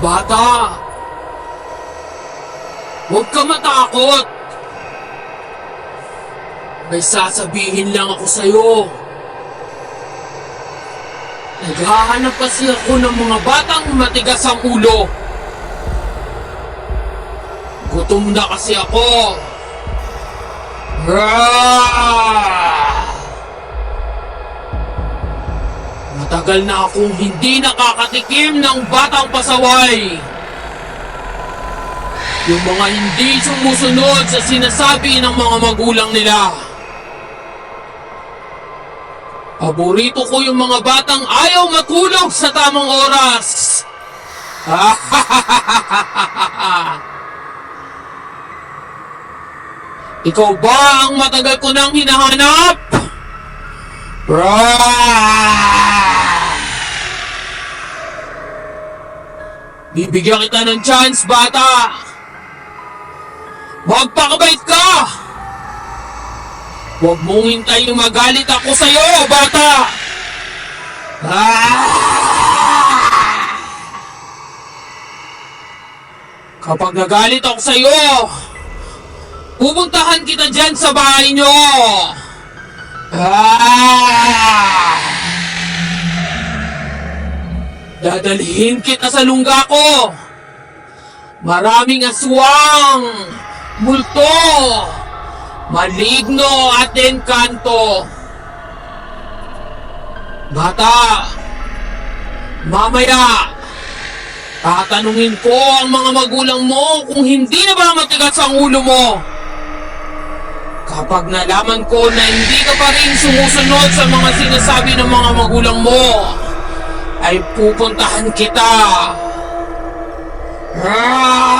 Bata! Huwag ka matakot! May sasabihin lang ako sa'yo. Naghahanap kasi ako ng mga batang matigas ang ulo. Gutom na kasi ako. Raa! Matagal na akong hindi nakakatikim ng batang pasaway. Yung mga hindi sumusunod sa sinasabi ng mga magulang nila. Paborito ko yung mga batang ayaw matulog sa tamang oras. Ikaw ba ang matagal ko nang hinahanap? Rah! Bibigyan kita ng chance, bata! Magpakabait ka! Huwag mong hintayin magalit ako sa'yo, bata! Ah! Kapag nagalit ako sa'yo, pupuntahan kita dyan sa bahay nyo! Ah! Dadalhin kita sa lungga ko! Maraming aswang! Multo! Maligno at engkanto! Bata! Mamaya! Tatanungin ko ang mga magulang mo kung hindi na ba matigas ang ulo mo! Kapag nalaman ko na hindi ka pa rin sumusunod sa mga sinasabi ng mga magulang mo, ay pupuntahan kita. Ah!